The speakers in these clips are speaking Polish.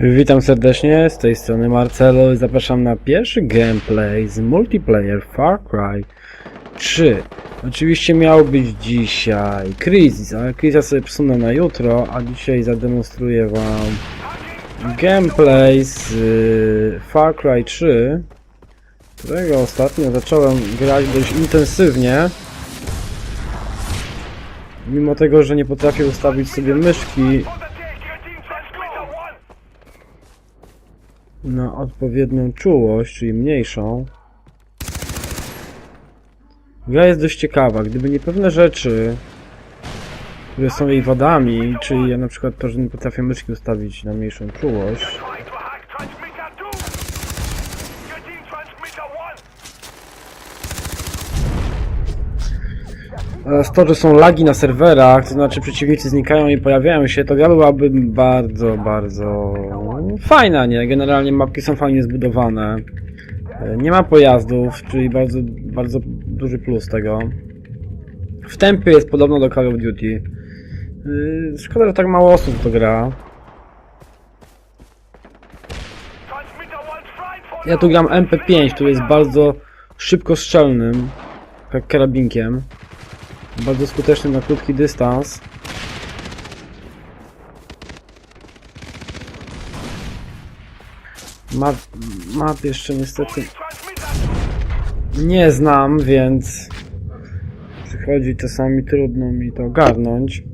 Witam serdecznie, z tej strony Marcelo i zapraszam na pierwszy gameplay z multiplayer Far Cry 3. Oczywiście miał być dzisiaj Crisis, ale Crisa sobie przesunę na jutro, a dzisiaj zademonstruję wam gameplay z y, Far Cry 3, którego ostatnio zacząłem grać dość intensywnie. Mimo tego, że nie potrafię ustawić sobie myszki na odpowiednią czułość, czyli mniejszą. Gra jest dość ciekawa, gdyby nie pewne rzeczy, które są jej wadami, czyli ja na przykład to, że nie potrafię myszki ustawić na mniejszą czułość, Trying to hack transmitter 2! Getting transmitter 1! oraz to, że są lagi na serwerach, to znaczy przeciwnicy znikają i pojawiają się, to gra byłaby bardzo, bardzo fajna, nie? Generalnie mapki są fajnie zbudowane. E, Nie ma pojazdów, czyli bardzo, bardzo duży plus tego. W tempie jest podobno do Call of Duty. Yy, Szkoda, że tak mało osób to gra. Transmitter 1's flying for Ja tu gram MP5, który jest bardzo szybko strzelnym karabinkiem. Bardzo skuteczny na krótki dystans. Map, map jeszcze niestety nie znam, więc przychodzi czasami trudno mi to ogarnąć.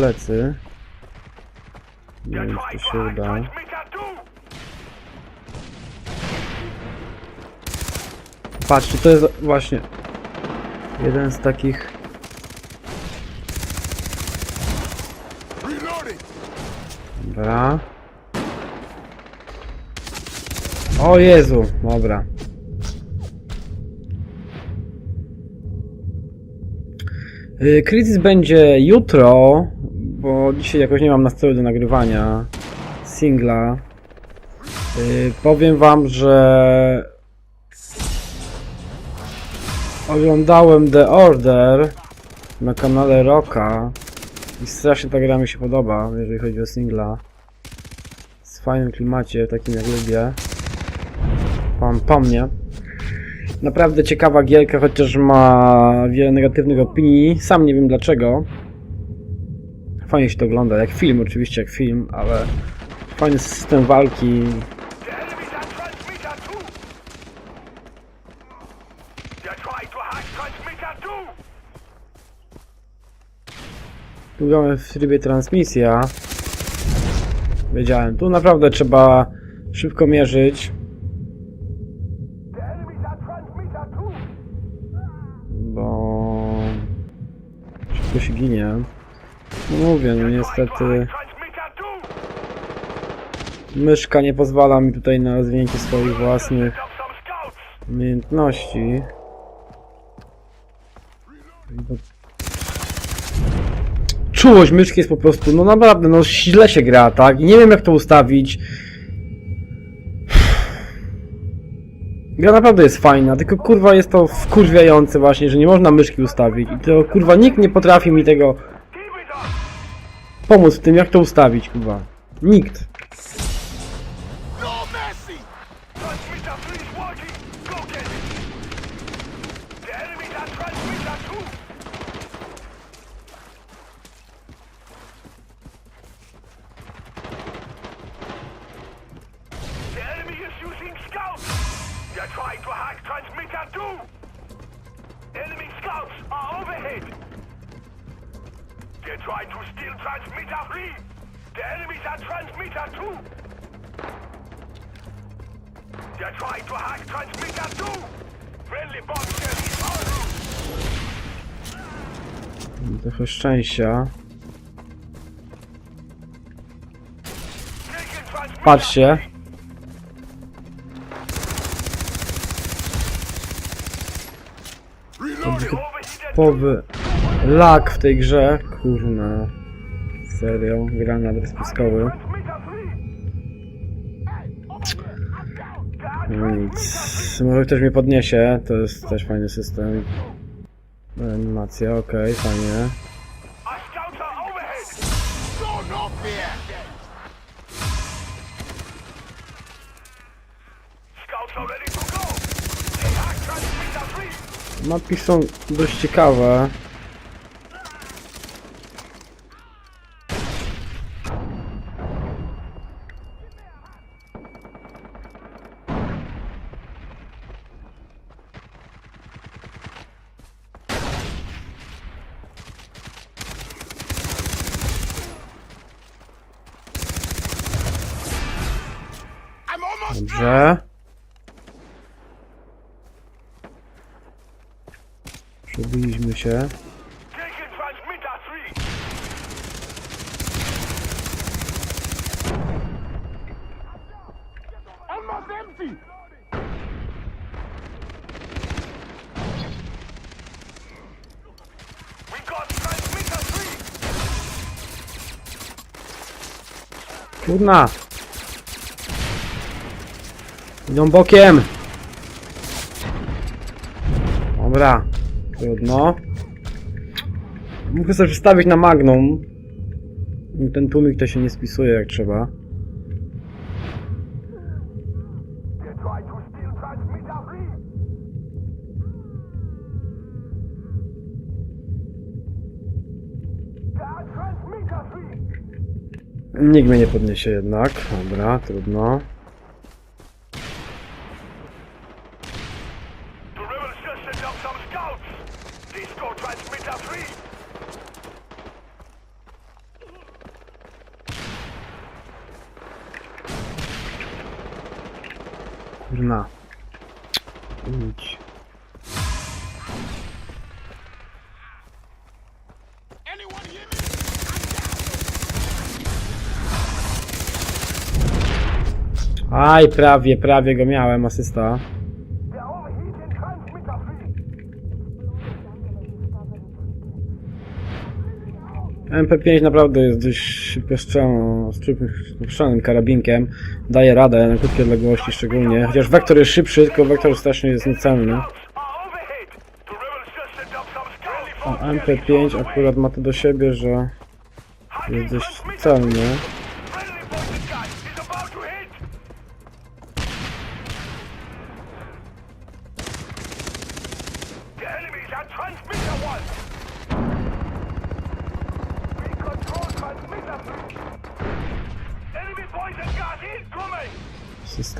Plecy. Nie wiem, czy to się uda. transmitter 2! Patrzcie, to jest właśnie jeden z takich. Dobra. O Jezu, dobra. Y, Kryzys będzie jutro, bo dzisiaj jakoś nie mam nastroju do nagrywania singla. Y, Powiem wam, że Oglądałem The Order na kanale Rocka i strasznie ta gra mi się podoba, jeżeli chodzi o singla. Z fajnym klimacie, takim jak lubię. Pan po mnie. Naprawdę ciekawa gierka, chociaż ma wiele negatywnych opinii. Sam nie wiem dlaczego. Fajnie się to ogląda, jak film oczywiście, jak film, ale fajny system walki, The enemies are transmitter 2! They're trying to hack transmitter 2! Tu gramy w trybie transmisja. Wiedziałem, tu naprawdę trzeba szybko mierzyć, The enemies are transmitter 2! bo szybko się ginie. No mówię, no niestety Transmitter 2! myszka nie pozwala mi tutaj na rozwinięcie swoich własnych umiejętności. Czułość myszki jest po prostu, no naprawdę, no źle się gra, tak? I nie wiem jak to ustawić. Gra naprawdę jest fajna, tylko kurwa jest to wkurwiające właśnie, że nie można myszki ustawić. I to kurwa nikt nie potrafi mi tego! Pomóc w tym, jak to ustawić, kurwa. Nikt. No mercy! Transmitter 3 is working! They tried to steal transmitter 3! The enemies are transmitter 2! They're trying to hack transmitter 2! Friendly is! Trochę szczęścia. Patrzcie. Powy lag w tej grze. Kurna. Serio, granat rozpiskowy. No nic. Może ktoś mnie podniesie, to jest też fajny system. Animacja, okej, fajnie. Our scouts are overhead. No, no fear. Scouts are ready to go. They hack transmitter free. Mapki są dość ciekawe. I'm almost Dobrze. Przebiliśmy się. taking transmitter free. Almost empty. We got transmitter free. Kurna! Idą bokiem! Dobra. Trudno. Muszę sobie wstawić na magnum. Ten tłumik to się nie spisuje jak trzeba. Nikt mnie nie podniesie jednak. Dobra, trudno. Some scouts. Score transmitter free. Kurna. Idź. Aj, prawie, prawie go miałem, asysta. MP5 naprawdę jest dość szybko strzelną, strzelnym karabinkiem. Daje radę na krótkie odległości szczególnie. Chociaż wektor jest szybszy, tylko wektor strasznie jest niecelny. A MP5 akurat ma to do siebie, że jest dość celny.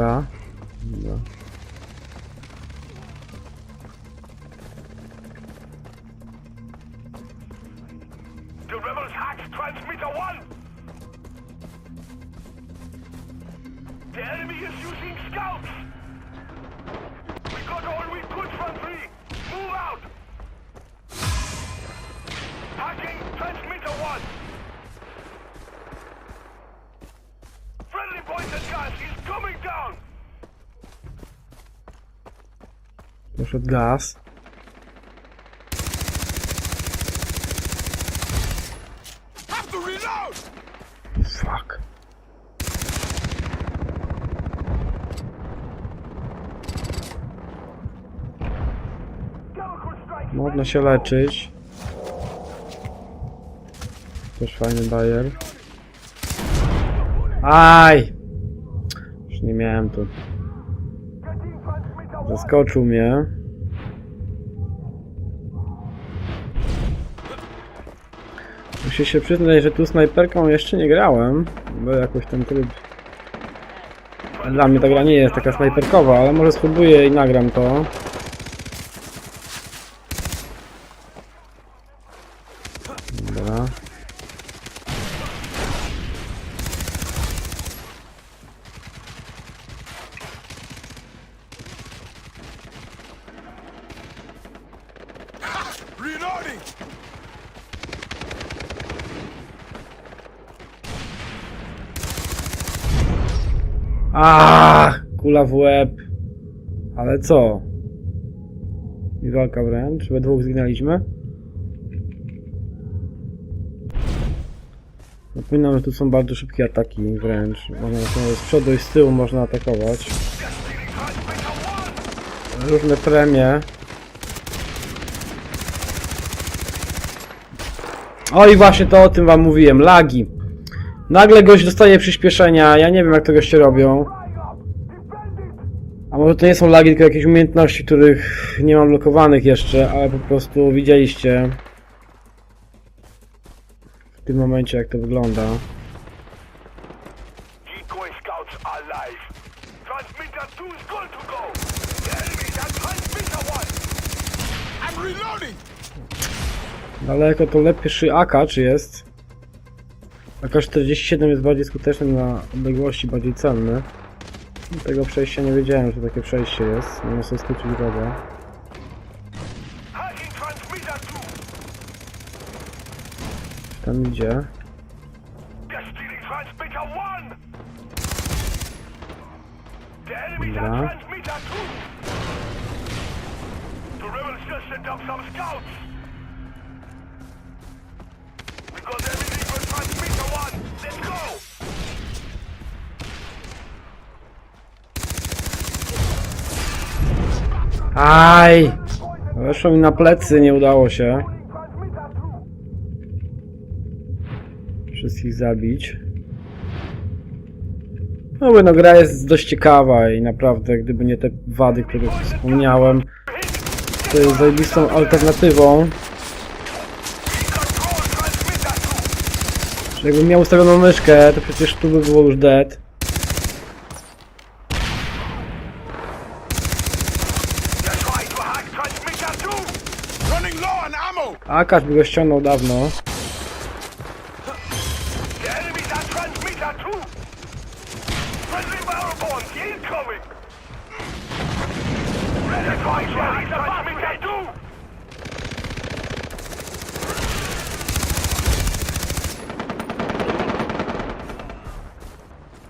Asysta. Dobra. The rebels hacked transmitter one. The enemy is using scouts. Poszedł gaz. Fuck. Można się leczyć. Też fajny bajer. Aj! Już nie miałem tu. Zaskoczył mnie. Muszę się przyznać, że tu snajperką jeszcze nie grałem, bo jakoś ten tryb... Dla mnie ta gra nie jest taka snajperkowa, ale może spróbuję i nagram to. Dobra. Reloading. Aaaa, kula w łeb. Ale co? I walka wręcz. We dwóch zginęliśmy. Napominam, że tu są bardzo szybkie ataki wręcz. Można z przodu i z tyłu można atakować. Różne premie. O i właśnie to o tym wam mówiłem, lagi. Nagle gość dostaje przyspieszenia, ja nie wiem jak to goście robią. A może to nie są lagi, tylko jakieś umiejętności, których nie mam blokowanych jeszcze, ale po prostu widzieliście w tym momencie jak to wygląda. Decoy scouts are live. Transmitter 2 is good to go. The enemy is at transmitter 1. I'm reloading. Daleko to lepszy AK czy jest? AK-47 jest bardziej skuteczny na odległości, bardziej celny. Tego przejścia nie wiedziałem, że takie przejście jest. Nie sobie skrócić drogę. Hacking transmitter 2. Tam idzie. They're stealing transmitter 1. The enemy's at Dobra. Aj! Weszło mi na plecy, nie udało się. Transmitter 2. Wszystkich zabić. No no gra jest dość ciekawa i naprawdę, gdyby nie te wady, które wspomniałem, to jest zajebistą alternatywą. Control transmitter 2. Że Jakbym miał ustawioną myszkę, to przecież tu by było już dead. They're trying to hack transmitter 2. Running low on ammo. Akaż by go ściągnął dawno. The enemy's at transmitter 2. Friendly barrel incoming. They're trying to hack transmitter 2.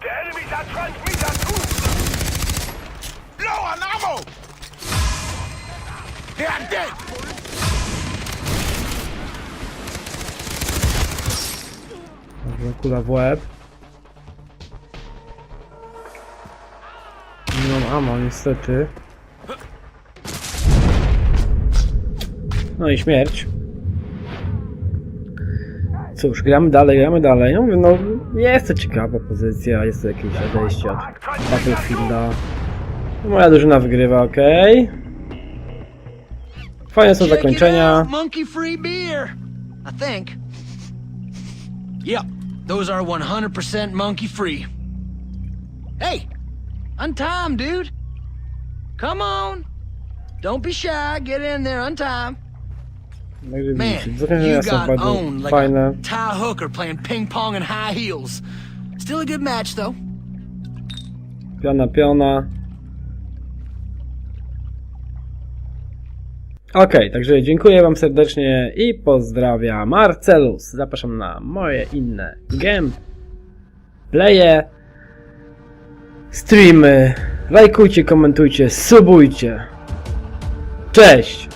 The enemy's at transmitter 2. Low on ammo. They are dead. Dobra, kula w łeb. Nie mam ammo, niestety. No i śmierć. Cóż, gramy dalej, gramy dalej. No mówię, no jest to ciekawa pozycja, jest to jakieś odejście od Battlefielda. No, moja drużyna wygrywa, okej. Fajne są zakończenia. monkey free beer. I think. Yep, those are 100% monkey free. Hey, on time, dude. Come on. Don't be shy. Get in there on time. Także Man, you got owned like a tie hooker playing ping pong in high heels. Still a good match, though. Piona, piona. Okej, także dziękuję wam serdecznie i pozdrawiam Marcelus. Zapraszam na moje inne gameplaye, streamy. Lajkujcie, komentujcie, subujcie. Cześć!